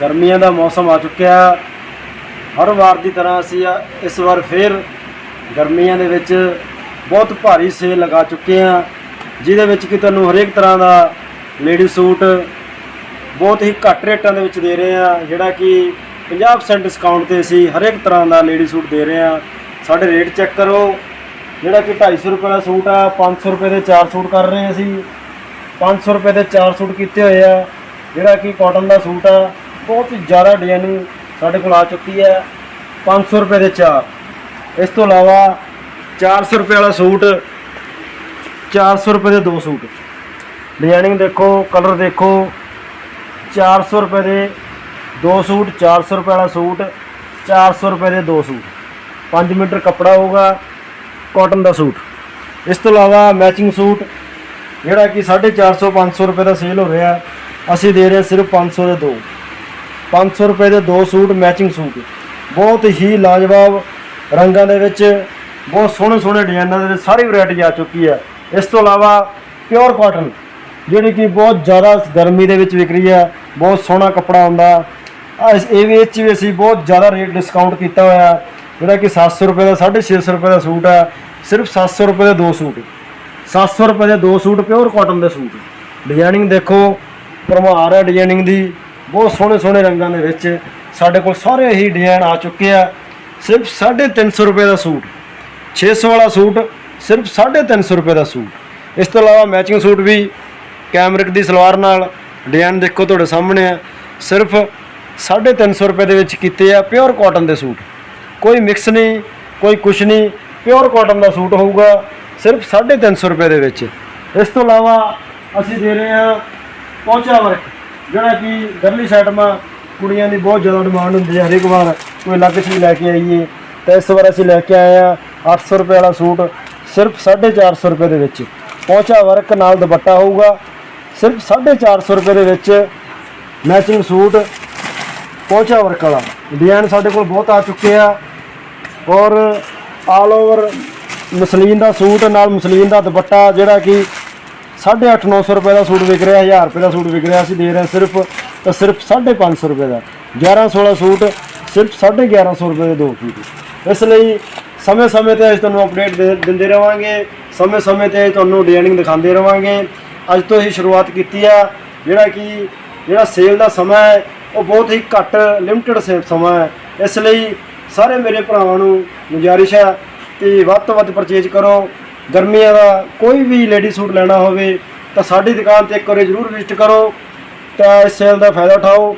ਗਰਮੀਆਂ ਦਾ ਮੌਸਮ ਆ ਚੁੱਕਿਆ ਹਰ ਵਾਰ ਦੀ ਤਰ੍ਹਾਂ ਅਸੀਂ ਇਸ ਵਾਰ ਫੇਰ ਗਰਮੀਆਂ ਦੇ ਵਿੱਚ ਬਹੁਤ ਭਾਰੀ ਸੇਲ ਲਗਾ ਚੁੱਕੇ ਹਾਂ, ਜਿਹਦੇ ਵਿੱਚ ਕਿ ਤੁਹਾਨੂੰ ਹਰੇਕ ਤਰ੍ਹਾਂ ਦਾ ਲੇਡੀ ਸੂਟ ਬਹੁਤ ਹੀ ਘੱਟ ਰੇਟਾਂ ਦੇ ਵਿੱਚ ਦੇ ਰਹੇ ਹਾਂ, ਜਿਹੜਾ ਕਿ 50% ਡਿਸਕਾਊਂਟ ਤੇ ਅਸੀਂ ਹਰੇਕ ਤਰ੍ਹਾਂ ਦਾ ਲੇਡੀ ਸੂਟ ਦੇ ਰਹੇ ਹਾਂ। ਸਾਡੇ ਰੇਟ ਚੈੱਕ ਕਰੋ, ਜਿਹੜਾ ਕਿ 250 ਰੁਪਏ ਦਾ ਸੂਟ ਆ 500 ਰੁਪਏ ਦੇ 4 ਸੂਟ ਕਰ ਰਹੇ ਆ ਅਸੀਂ। 500 ਰੁਪਏ ਦੇ 4 ਸੂਟ ਕੀਤੇ ਹੋਏ ਆ। ਜਿਹੜਾ ਕਿ ਕਾਟਨ ਦਾ ਸੂਟ ਆ, ਬਹੁਤ ਹੀ ਜ਼ਿਆਦਾ ਡਿਜ਼ਾਈਨਿੰਗ ਸਾਡੇ ਕੋਲ ਆ ਚੁੱਕੀ ਹੈ 500 ਰੁਪਏ ਦੇ ਚਾਰ। ਇਸ ਤੋਂ ਇਲਾਵਾ 400 ਰੁਪਏ ਵਾਲਾ ਸੂਟ 400 ਰੁਪਏ ਦੇ ਦੋ ਸੂਟ। ਡਿਜ਼ਾਈਨਿੰਗ ਦੇਖੋ ਕਲਰ ਦੇਖੋ 400 ਰੁਪਏ ਦੇ ਦੋ ਸੂਟ 400 ਰੁਪਏ ਵਾਲਾ ਸੂਟ 400 ਰੁਪਏ ਦੇ ਦੋ ਸੂਟ। 5 ਮੀਟਰ ਕੱਪੜਾ ਹੋਊਗਾ ਕਾਟਨ ਦਾ ਸੂਟ। ਇਸ ਤੋਂ ਇਲਾਵਾ ਮੈਚਿੰਗ ਸੂਟ, ਜਿਹੜਾ ਕਿ 450 500 ਰੁਪਏ ਦਾ ਸੇਲ ਹੋ ਰਿਹਾ। ਅਸੀਂ ਦੇ ਰਹੇ ਸਿਰਫ 500 ਦੇ ਦੋ। 500 ਰੁਪਏ ਦੇ ਦੋ ਸੂਟ ਮੈਚਿੰਗ ਸੂਟ। ਬਹੁਤ ਹੀ ਲਾਜਵਾਬ ਰੰਗਾਂ ਦੇ ਵਿੱਚ, ਬਹੁਤ ਸੋਹਣੇ ਸੋਹਣੇ ਡਿਜ਼ਾਈਨਾਂ ਦੇ ਵਿੱਚ ਸਾਰੀ ਵੈਰਾਈਟੀ ਆ ਚੁੱਕੀ ਹੈ। ਇਸ ਤੋਂ ਇਲਾਵਾ ਪਿਓਰ ਕਾਟਨ ਜਿਹੜੀ ਕਿ ਬਹੁਤ ਜ਼ਿਆਦਾ ਗਰਮੀ ਦੇ ਵਿੱਚ ਵਿਕ ਰਹੀ ਹੈ, ਬਹੁਤ ਸੋਹਣਾ ਕੱਪੜਾ ਹੁੰਦਾ। ਇਸ ਇਹ ਵੀ ਇਹ 'ਚ ਵੀ ਅਸੀਂ ਬਹੁਤ ਜ਼ਿਆਦਾ ਰੇਟ ਡਿਸਕਾਊਂਟ ਕੀਤਾ ਹੋਇਆ ਜਿਹੜਾ ਕਿ 700 ਰੁਪਏ ਦਾ 650 ਰੁਪਏ ਦਾ ਸੂਟ ਹੈ। ਸਿਰਫ 700 ਰੁਪਏ ਦੇ ਦੋ ਸੂਟ। 700 ਰੁਪਏ ਦੇ ਦੋ ਸੂਟ ਪਿਓਰ ਕਾਟਨ ਦੇ ਸੂਟ। ਡਿਜ਼ਾਈਨਿੰਗ ਦੇਖੋ ਭਰਮਾਰ ਹੈ ਡਿਜ਼ਾਈਨਿੰਗ ਦੀ, ਬਹੁਤ ਸੋਹਣੇ ਸੋਹਣੇ ਰੰਗਾਂ ਦੇ ਵਿੱਚ ਸਾਡੇ ਕੋਲ ਸਾਰੇ ਹੀ ਡਿਜ਼ਾਈਨ ਆ ਚੁੱਕੇ ਆ। ਸਿਰਫ 350 ਰੁਪਏ ਦਾ ਸੂਟ 600 ਵਾਲਾ ਸੂਟ, ਸਿਰਫ 350 ਰੁਪਏ ਦਾ ਸੂਟ। ਇਸ ਤੋਂ ਇਲਾਵਾ ਮੈਚਿੰਗ ਸੂਟ ਵੀ ਕੈਮਰਿਕ ਦੀ ਸਲਵਾਰ ਨਾਲ ਡਿਜ਼ਾਈਨ ਦੇਖੋ ਤੁਹਾਡੇ ਸਾਹਮਣੇ ਆ। ਸਿਰਫ 350 ਰੁਪਏ ਦੇ ਵਿੱਚ ਕੀਤੇ ਆ ਪਿਓਰ ਕਾਟਨ ਦੇ ਸੂਟ। ਕੋਈ ਮਿਕਸ ਨਹੀਂ, ਕੋਈ ਕੁਛ ਨਹੀਂ ਪਿਓਰ ਕਾਟਨ ਦਾ ਸੂਟ ਹੋਊਗਾ ਸਿਰਫ 350 ਰੁਪਏ ਦੇ ਵਿੱਚ। ਇਸ ਤੋਂ ਇਲਾਵਾ ਅਸੀਂ ਦੇ ਰਹੇ ਹਾਂ ਪਹੁੰਚਾ ਵਰਕ, ਜਿਹੜਾ ਕਿ ਗਰਲੀ ਸੈਟਮਾ ਕੁੜੀਆਂ ਦੀ ਬਹੁਤ ਜ਼ਿਆਦਾ ਡਿਮਾਂਡ ਹੁੰਦੀ ਹੈ ਹਰੇਕ ਵਾਰ, ਕੋਈ ਅਲੱਗ ਚੀਜ਼ ਲੈ ਕੇ ਆਈਏ, ਤਾਂ ਇਸ ਵਾਰ ਅਸੀਂ ਲੈ ਕੇ ਆਏ ਆ 800 ਰੁਪਏ ਵਾਲਾ ਸੂਟ, ਸਿਰਫ 450 ਰੁਪਏ ਦੇ ਵਿੱਚ। ਪਹੁੰਚਾ ਵਰਕ, ਨਾਲ ਦੁਪੱਟਾ ਹੋਊਗਾ, ਸਿਰਫ 450 ਰੁਪਏ ਦੇ ਵਿੱਚ ਮੈਚਿੰਗ ਸੂਟ ਪਹੁੰਚਾ ਵਰਕ ਵਾਲਾ। ਡਿਜ਼ਾਈਨ ਸਾਡੇ ਕੋਲ ਬਹੁਤ ਆ ਚੁੱਕੇ ਆ, ਔਰ ਆਲ ਓਵਰ ਮਸਲੀਨ ਦਾ ਸੂਟ, ਨਾਲ ਮਸਲੀਨ ਦਾ ਦੁਪੱਟਾ, ਜਿਹੜਾ ਕਿ 850 900 ਰੁਪਏ ਦਾ ਸੂਟ ਵਿਕ ਰਿਹਾ 1000 ਰੁਪਏ ਦਾ ਸੂਟ ਵਿਕ ਰਿਹਾ, ਅਸੀਂ ਦੇ ਰਹੇ ਸਿਰਫ, ਤਾਂ ਸਿਰਫ 550 ਰੁਪਏ ਦਾ। 1100 ਵਾਲਾ ਸੂਟ ਸਿਰਫ 1150 ਰੁਪਏ ਦੇ ਦੋ ਸੂਟ। ਇਸ ਲਈ ਸਮੇਂ-ਸਮੇਂ ਤੇ ਅਸੀਂ ਤੁਹਾਨੂੰ ਅਪਡੇਟ ਦੇ- ਦਿੰਦੇ ਰਵਾਂਗੇ, ਸਮੇਂ-ਸਮੇਂ ਤੇ ਤੁਹਾਨੂੰ ਡਿਜ਼ਾਈਨਿੰਗ ਦਿਖਾਉਂਦੇ ਰਵਾਂਗੇ। ਅੱਜ ਤੋਂ ਹੀ ਸ਼ੁਰੂਆਤ ਕੀਤੀ ਆ, ਜਿਹੜਾ ਕਿ ਜਿਹੜਾ ਸੇਲ ਦਾ ਸਮਾਂ ਹੈ, ਉਹ ਬਹੁਤ ਹੀ ਘੱਟ ਲਿਮਟਿਡ ਸਮਾਂ ਹੈ। ਇਸ ਲਈ ਸਾਰੇ ਮੇਰੇ ਭਰਾਵਾਂ ਨੂੰ ਗੁਜ਼ਾਰਿਸ਼ ਹੈ ਕਿ ਵੱਧ ਤੋਂ ਵੱਧ ਪਰਚੇਜ ਕਰੋ। ਗਰਮੀਆਂ ਦਾ ਕੋਈ ਵੀ ਲੇਡੀ ਸੂਟ ਲੈਣਾ ਹੋਵੇ ਤਾਂ ਸਾਡੀ ਦੁਕਾਨ ਤੇ ਇੱਕ ਵਾਰੀ ਜ਼ਰੂਰ ਵਿਜ਼ਿਟ ਕਰੋ ਤਾਂ ਇਸ ਸੇਲ ਦਾ ਫਾਇਦਾ ਉਠਾਓ।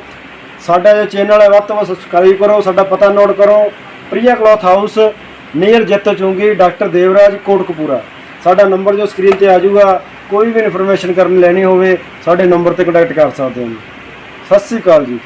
ਸਾਡਾ ਜੋ ਚੈਨਲ ਹੈ, ਵੱਧ ਤੋਂ ਵੱਧ ਸਬਸਕ੍ਰਾਈਬ ਕਰੋ, ਸਾਡਾ ਪਤਾ ਨੋਟ ਕਰੋ। Priya cloth house near Jatto ਚੁੰਗੀ, doctor Devraj Kotkapura. ਸਾਡਾ ਨੰਬਰ ਜੋ ਸਕਰੀਨ ਤੇ ਆ ਜਾਊਗਾ, ਕੋਈ ਵੀ ਇਨਫੋਰਮੇਸ਼ਨ ਕਰਨ ਲੈਣੀ ਹੋਵੇ, ਸਾਡੇ ਨੰਬਰ ਤੇ ਕੰਟੈਕਟ ਕਰ ਸਕਦੇ ਹੋ। ਸਤਿ ਸ੍ਰੀ ਅਕਾਲ ਜੀ।